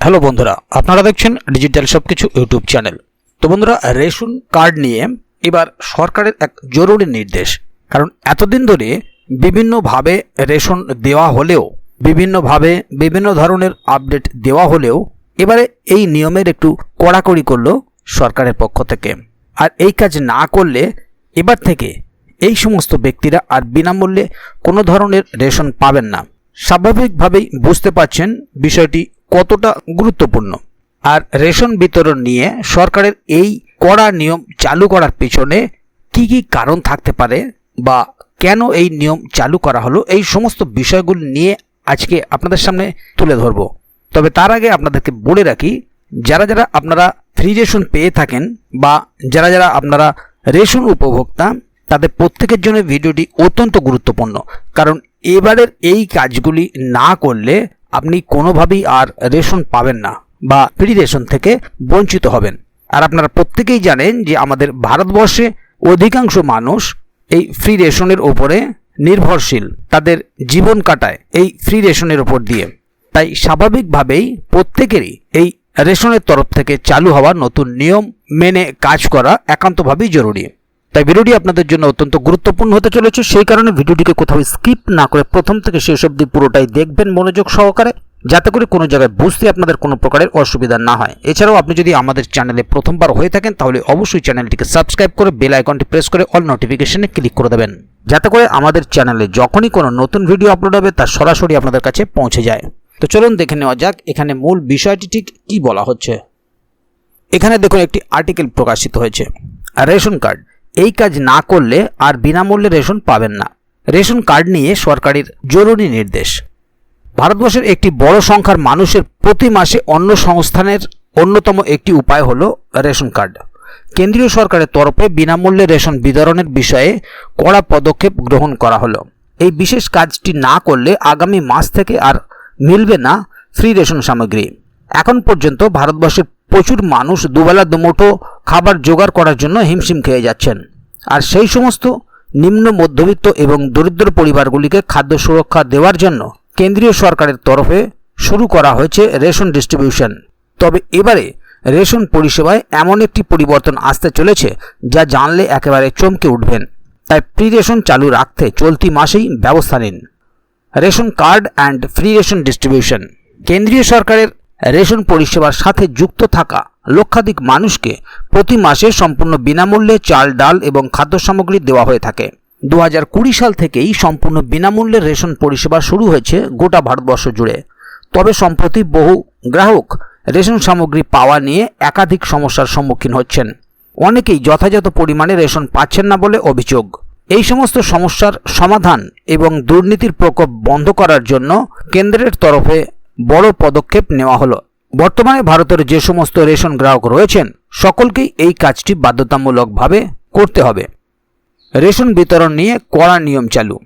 Hello বন্ধুরা, আপনারা দেখছেন ডিজিটাল সব কিছু ইউটিউব চ্যানেল। তো বন্ধুরা, রেশন কার্ড নিয়ে এবার সরকারের এক জরুরি নির্দেশ। কারণ এতদিন ধরে বিভিন্নভাবে রেশন দেওয়া হলেও, বিভিন্নভাবে বিভিন্ন ধরনের আপডেট দেওয়া হলেও, এবারে এই নিয়মের একটু কড়াকড়ি করল সরকারের পক্ষ থেকে। আর এই কাজ না করলে এবার থেকে এই সমস্ত ব্যক্তিরা আর বিনামূল্যে কোনো ধরনের রেশন পাবেন না। স্বাভাবিকভাবেই বুঝতে পারছেন বিষয়টি কতটা গুরুত্বপূর্ণ। আর রেশন বিতরণ নিয়ে সরকারের এই কড়া নিয়ম চালু করার পেছনে কি কি কারণ থাকতে পারে বা কেন এই নিয়ম চালু করা হলো, এই সমস্ত বিষয়গুলি নিয়ে আজকে আপনাদের সামনে তুলে ধরব। তবে তার আগে আপনাদেরকে বলে রাখি, যারা যারা আপনারা ফ্রি রেশন পেয়ে থাকেন বা যারা যারা আপনারা রেশন উপভোক্তা, তাদের প্রত্যেকের জন্য ভিডিওটি অত্যন্ত গুরুত্বপূর্ণ। কারণ এবারের এই কাজগুলি না করলে আপনি কোনোভাবেই আর রেশন পাবেন না বা ফ্রি রেশন থেকে বঞ্চিত হবেন। আর আপনারা প্রত্যেকেই জানেন যে আমাদের ভারতবর্ষে অধিকাংশ মানুষ এই ফ্রি রেশনের ওপরে নির্ভরশীল। তাদের জীবন কাটায় এই ফ্রি রেশনের ওপর দিয়ে। তাই স্বাভাবিকভাবেই প্রত্যেকেরই এই রেশনের তরফ থেকে চালু হওয়া নতুন নিয়ম মেনে কাজ করা একান্তভাবেই জরুরি। তাই ভিডিওটি আপনাদের জন্য অত্যন্ত গুরুত্বপূর্ণ হতে চলেছে। সেই কারণে ভিডিওটিকে কোথাও স্কিপ না করে প্রথম থেকে শেষ অবধি পুরোটাই দেখবেন মনোযোগ সহকারে, যাতে করে কোনো জায়গায় বুঝতে আপনাদের কোনো প্রকারের অসুবিধা না হয়। এছাড়াও আপনি যদি আমাদের চ্যানেলে প্রথমবার হয়ে থাকেন, তাহলে অবশ্যই চ্যানেলটিকে সাবস্ক্রাইব করে বেল আইকনটি প্রেস করে অল নোটিফিকেশনে ক্লিক করে দেবেন। যাতে করে আমাদের চ্যানেলে যখনই কোনো নতুন ভিডিও আপলোড হবে, তা সরাসরি আপনাদের কাছে পৌঁছে যায়। তো চলুন দেখে নেওয়া যাক, এখানে মূল বিষয়টি ঠিক কী বলা হচ্ছে। এখানে দেখুন, একটি আর্টিকেল প্রকাশিত হয়েছে। Ration card. এই কাজ না করলে আর বিনামূল্যে রেশন পাবেন না। রেশন কার্ড নিয়ে সরকারের জরুরি নির্দেশ। ভারতবর্ষের একটি বড় সংখ্যার মানুষের প্রতি মাসে অন্য সংস্থানের অন্যতম একটি উপায় হলো রেশন কার্ড। কেন্দ্রীয় সরকারের তরফে বিনামূল্যে রেশন বিতরণের বিষয়ে কড়া পদক্ষেপ গ্রহণ করা হলো। এই বিশেষ কাজটি না করলে আগামী মাস থেকে আর মিলবে না ফ্রি রেশন সামগ্রী। এখন পর্যন্ত ভারতবর্ষের প্রচুর মানুষ দুবেলা দুমুঠো খাবার জোগাড় করার জন্য হিমশিম খেয়ে যাচ্ছেন। আর সেই সমস্ত নিম্ন মধ্যবিত্ত এবং দরিদ্র পরিবারগুলিকে খাদ্য সুরক্ষা দেওয়ার জন্য কেন্দ্রীয় সরকারের তরফে শুরু করা হয়েছে রেশন ডিস্ট্রিবিউশন। তবে এবারে রেশন পরিষেবায় এমন একটি পরিবর্তন আসতে চলেছে যা জানলে একেবারে চমকে উঠবেন। তাই প্রি রেশন চালু রাখতে চলতি মাসেই ব্যবস্থা নিন। Ration card and free ration distribution কেন্দ্রীয় সরকারের রেশন পরিষেবার সাথে যুক্ত থাকা লক্ষাধিক মানুষকে প্রতি মাসে সম্পূর্ণ বিনামূল্যে চাল, ডাল এবং খাদ্য সামগ্রী দেওয়া হয়ে থাকে। দু কুড়ি সাল থেকেই সম্পূর্ণ বিনামূল্যে রেশন পরিষেবা শুরু হয়েছে গোটা ভারতবর্ষ জুড়ে। তবে সম্প্রতি বহু গ্রাহক রেশন সামগ্রী পাওয়া নিয়ে একাধিক সমস্যার সম্মুখীন হচ্ছেন। অনেকেই যথাযথ পরিমাণে রেশন পাচ্ছেন না বলে অভিযোগ। এই সমস্ত সমস্যার সমাধান এবং দুর্নীতির প্রকোপ বন্ধ করার জন্য কেন্দ্রের তরফে বড় পদক্ষেপ নেওয়া হলো। বর্তমানে ভারতের যে সমস্ত রেশন গ্রাহক রয়েছেন, সকলকেই এই কাজটি বাধ্যতামূলকভাবে করতে হবে। রেশন বিতরণ নিয়ে কড়া নিয়ম চালু।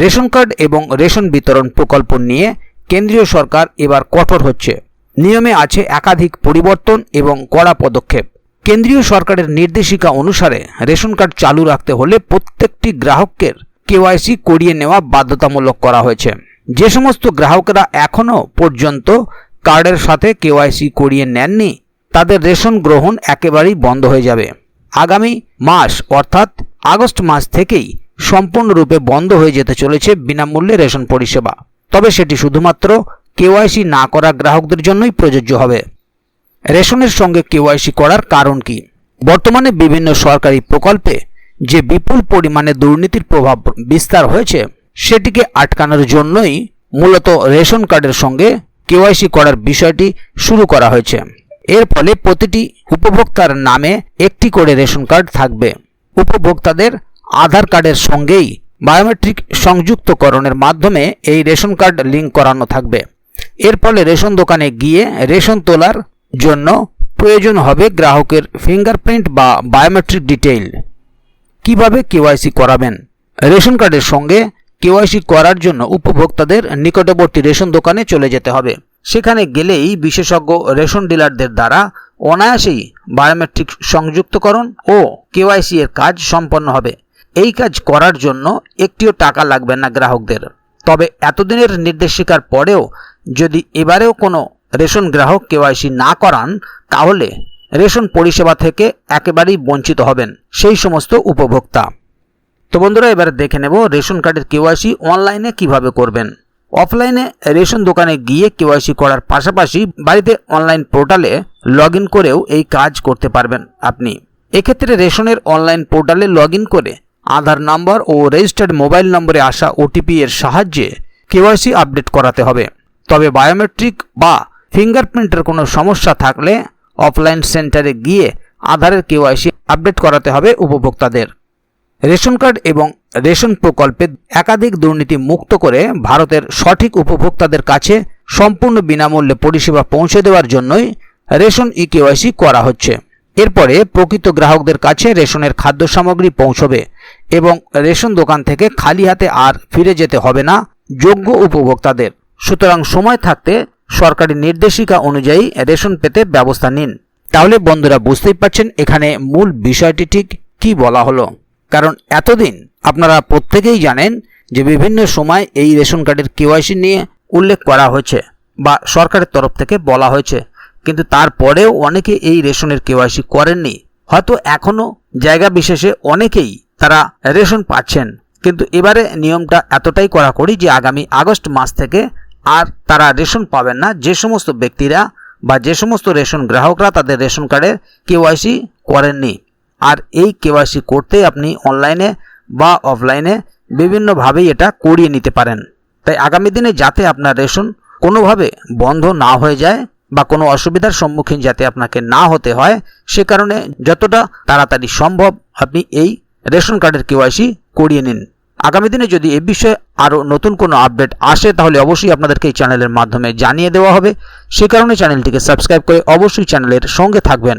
রেশন কার্ড এবং রেশন বিতরণ প্রকল্প নিয়ে কেন্দ্রীয় সরকার এবার কঠোর হচ্ছে। নিয়মে আছে একাধিক পরিবর্তন এবং কড়া পদক্ষেপ। কেন্দ্রীয় সরকারের নির্দেশিকা অনুসারে রেশন কার্ড চালু রাখতে হলে প্রত্যেকটি গ্রাহকের কেওয়াইসি করিয়ে নেওয়া বাধ্যতামূলক করা হয়েছে। যে সমস্ত গ্রাহকরা এখনও পর্যন্ত কার্ডের সাথে কেওয়াইসি করিয়ে নেননি, তাদের রেশন গ্রহণ একেবারেই বন্ধ হয়ে যাবে। আগামী মাস, অর্থাৎ আগস্ট মাস থেকেই সম্পূর্ণরূপে বন্ধ হয়ে যেতে চলেছে বিনামূল্যে রেশন পরিষেবা। তবে সেটি শুধুমাত্র কেওয়াইসি না করা গ্রাহকদের জন্যই প্রযোজ্য হবে। রেশনের সঙ্গে কেওয়াইসি করার কারণ কি? বর্তমানে বিভিন্ন সরকারি প্রকল্পে যে বিপুল পরিমাণে দুর্নীতির প্রভাব বিস্তার হয়েছে সেটিকে আটকানোর জন্যই মূলত রেশন কার্ডের সঙ্গে কেওয়াইসি করার বিষয়টি শুরু করা হয়েছে। এর ফলে প্রতিটি উপভোক্তার নামে একটি করে রেশন কার্ড থাকবে। উপভোক্তাদের আধার কার্ডের সঙ্গেই বায়োমেট্রিক সংযুক্তকরণের মাধ্যমে এই রেশন কার্ড লিঙ্ক করানো থাকবে। এর ফলে রেশন দোকানে গিয়ে রেশন তোলার জন্য প্রয়োজন হবে গ্রাহকের ফিঙ্গারপ্রিন্ট বা বায়োমেট্রিক ডিটেইল। কীভাবে কেওয়াইসি করাবেন? রেশন কার্ডের সঙ্গে কেওয়াইসি করার জন্য উপভোক্তাদের নিকটবর্তী রেশন দোকানে চলে যেতে হবে। সেখানে গেলেই বিশেষজ্ঞ রেশন ডিলারদের দ্বারা অনায়াসেই বায়োমেট্রিক সংযুক্তকরণ ও কেওয়াইসি এর কাজ সম্পন্ন হবে। এই কাজ করার জন্য একটিও টাকা লাগবে না গ্রাহকদের। তবে এতদিনের নির্দেশিকার পরেও যদি এবারেও কোনো রেশন গ্রাহক কেওয়াইসি না করান, তাহলে রেশন পরিষেবা থেকে একেবারেই বঞ্চিত হবেন সেই সমস্ত উপভোক্তা। তো বন্ধুরা, এবার দেখে নেব রেশন কার্ডের কেওয়াইসি অনলাইনে কীভাবে করবেন। অফলাইনে রেশন দোকানে গিয়ে কেওয়াইসি করার পাশাপাশি বাড়িতে অনলাইন পোর্টালে লগ করেও এই কাজ করতে পারবেন আপনি। এক্ষেত্রে রেশনের অনলাইন পোর্টালে লগ করে আধার নাম্বার ও রেজিস্টার্ড মোবাইল নম্বরে আসা ওটিপি এর সাহায্যে কেওয়াইসি আপডেট করাতে হবে। তবে বায়োমেট্রিক বা ফিঙ্গারপ্রিন্টের কোনো সমস্যা থাকলে অফলাইন সেন্টারে গিয়ে আধারের কেওয়াইসি আপডেট করাতে হবে উপভোক্তাদের। রেশন কার্ড এবং রেশন প্রকল্পে একাধিক দুর্নীতি মুক্ত করে ভারতের সঠিক উপভোক্তাদের কাছে সম্পূর্ণ বিনামূল্যে পরিষেবা পৌঁছে দেওয়ার জন্যই রেশন ই কেওয়াইসি করা হচ্ছে। এরপরে প্রকৃত গ্রাহকদের কাছে রেশনের খাদ্য সামগ্রী পৌঁছবে এবং রেশন দোকান থেকে খালি হাতে আর ফিরে যেতে হবে না যোগ্য উপভোক্তাদের। সুতরাং সময় থাকতে সরকারি নির্দেশিকা অনুযায়ী রেশন পেতে ব্যবস্থা নিন। তাহলে বন্ধুরা বুঝতেই পারছেন এখানে মূল বিষয়টি ঠিক কি বলা হলো। কারণ এতদিন আপনারা প্রত্যেকেই জানেন যে বিভিন্ন সময় এই রেশন কার্ডের কেওয়াইসি নিয়ে উল্লেখ করা হয়েছে বা সরকারের তরফ থেকে বলা হয়েছে। কিন্তু তারপরেও অনেকে এই রেশনের কেওয়াইসি করেননি। হয়তো এখনও জায়গা বিশেষে অনেকেই তারা রেশন পাচ্ছেন। কিন্তু এবারে নিয়মটা এতটাই কড়াকড়ি যে আগামী আগস্ট মাস থেকে আর তারা রেশন পাবেন না। যে সমস্ত ব্যক্তিরা বা যে সমস্ত রেশন গ্রাহকরা তাদের রেশন কার্ডের কেওয়াইসি করেননি। আর এই কেওয়াইসি করতে আপনি অনলাইনে বা অফলাইনে বিভিন্নভাবেই এটা করিয়ে নিতে পারেন। তাই আগামী দিনে যাতে আপনার রেশন কোনোভাবে বন্ধ না হয়ে যায় বা কোনো অসুবিধার সম্মুখীন যাতে আপনাকে না হতে হয়, সে কারণে যতটা তাড়াতাড়ি সম্ভব আপনি এই রেশন কার্ডের কেওয়াইসি করিয়ে নিন। আগামী দিনে যদি এ বিষয়ে আরও নতুন কোনো আপডেট আসে, তাহলে অবশ্যই আপনাদেরকে এই চ্যানেলের মাধ্যমে জানিয়ে দেওয়া হবে। সে কারণে চ্যানেলটিকে সাবস্ক্রাইব করে অবশ্যই চ্যানেলের সঙ্গে থাকবেন।